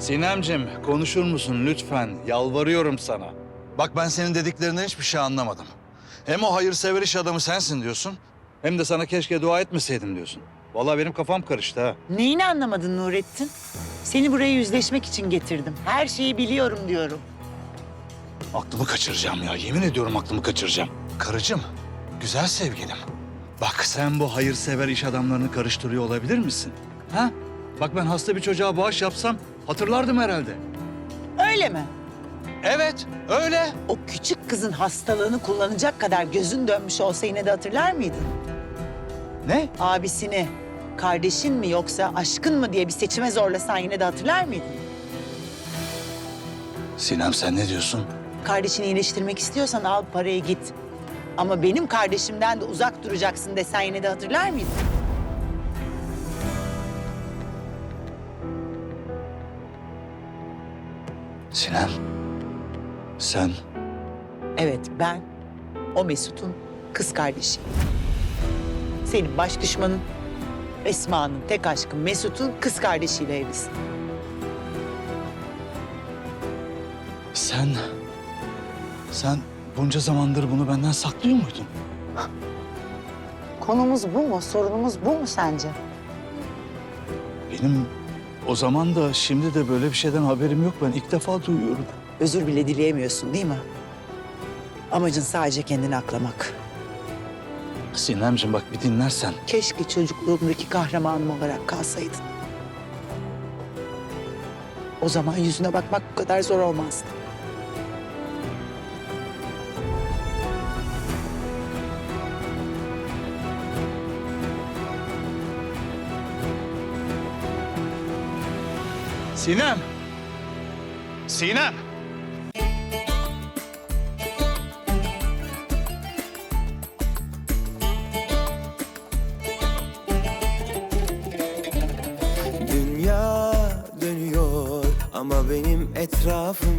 Sinemcim konuşur musun lütfen? Yalvarıyorum sana. Bak ben senin dediklerinden hiçbir şey anlamadım. Hem o hayırsever iş adamı sensin diyorsun. Hem de sana keşke dua etmeseydim diyorsun. Vallahi benim kafam karıştı ha. Neyini anlamadın Nurettin? Seni buraya yüzleşmek için getirdim. Her şeyi biliyorum diyorum. Aklımı kaçıracağım ya. Yemin ediyorum aklımı kaçıracağım. Karıcığım, güzel sevgilim. Bak sen bu hayırsever iş adamlarını karıştırıyor olabilir misin? Ha? Bak ben hasta bir çocuğa bağış yapsam hatırlardım herhalde. Öyle mi? Evet, öyle. O küçük kızın hastalığını kullanacak kadar gözün dönmüş olsa yine de hatırlar mıydın? Ne? Abisini, kardeşin mi yoksa aşkın mı diye bir seçime zorlasan yine de hatırlar mıydın? Sinem sen ne diyorsun? Kardeşini iyileştirmek istiyorsan al parayı git. Ama benim kardeşimden de uzak duracaksın desen yine de hatırlar mıydın? Sinem, sen Evet ben o Mesut'un kız kardeşi. Senin baş düşmanın Esma'nın tek aşkı Mesut'un kız kardeşiyle evlisin. Sen... Sen bunca zamandır bunu benden saklıyor muydun? Konumuz bu mu? Sorunumuz bu mu sence? Benim o zaman da şimdi de böyle bir şeyden haberim yok. Ben ilk defa duyuyorum. Özür bile dileyemiyorsun değil mi? Amacın sadece kendini aklamak. Sinemciğim bak bir dinlersen. Keşke çocukluğumdaki kahramanım olarak kalsaydın. O zaman yüzüne bakmak bu kadar zor olmazdı. Sinem! Sinem! Dünya dönüyor ama benim etrafım